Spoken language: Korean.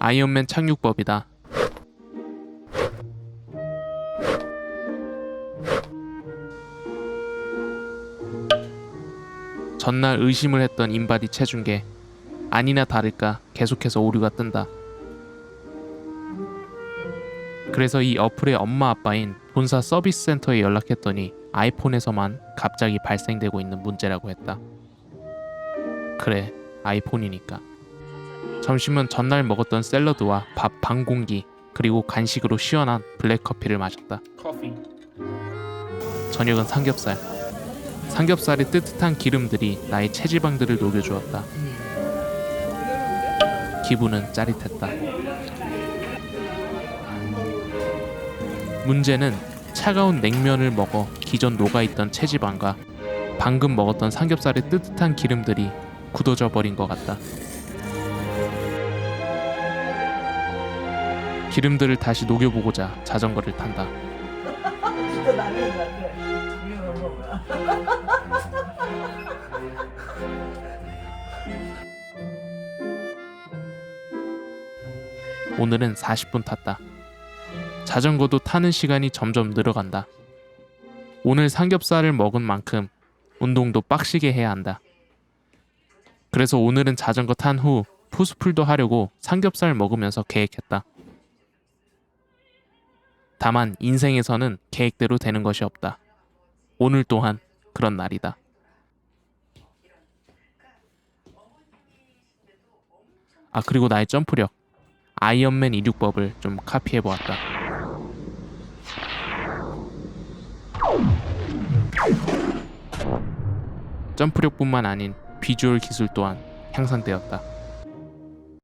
아이언맨 착륙법이다. 전날 의심을 했던 인바디 체중계 아니나 다를까 계속해서 오류가 뜬다. 그래서 이 어플의 엄마 아빠인 본사 서비스 센터에 연락했더니 아이폰에서만 갑자기 발생되고 있는 문제라고 했다. 그래, 아이폰이니까. 점심은 전날 먹었던 샐러드와 밥 반 공기 그리고 간식으로 시원한 블랙커피를 마셨다. 커피. 저녁은 삼겹살. 삼겹살의 뜨뜻한 기름들이 나의 체지방들을 녹여주었다. 기분은 짜릿했다. 문제는 차가운 냉면을 먹어 기존 녹아있던 체지방과 방금 먹었던 삼겹살의 뜨뜻한 기름들이 굳어져 버린 것 같다. 기름들을 다시 녹여보고자 자전거를 탄다. 진짜? 오늘은 40분 탔다. 자전거도 타는 시간이 점점 늘어간다. 오늘 삼겹살을 먹은 만큼 운동도 빡시게 해야 한다. 그래서 오늘은 자전거 탄 후 푸스풀도 하려고 삼겹살 먹으면서 계획했다. 다만 인생에서는 계획대로 되는 것이 없다. 오늘 또한 그런 날이다. 아 그리고 나의 점프력 아이언맨 이륙법을 좀 카피해 보았다. 점프력뿐만 아닌 비주얼 기술 또한 향상되었다.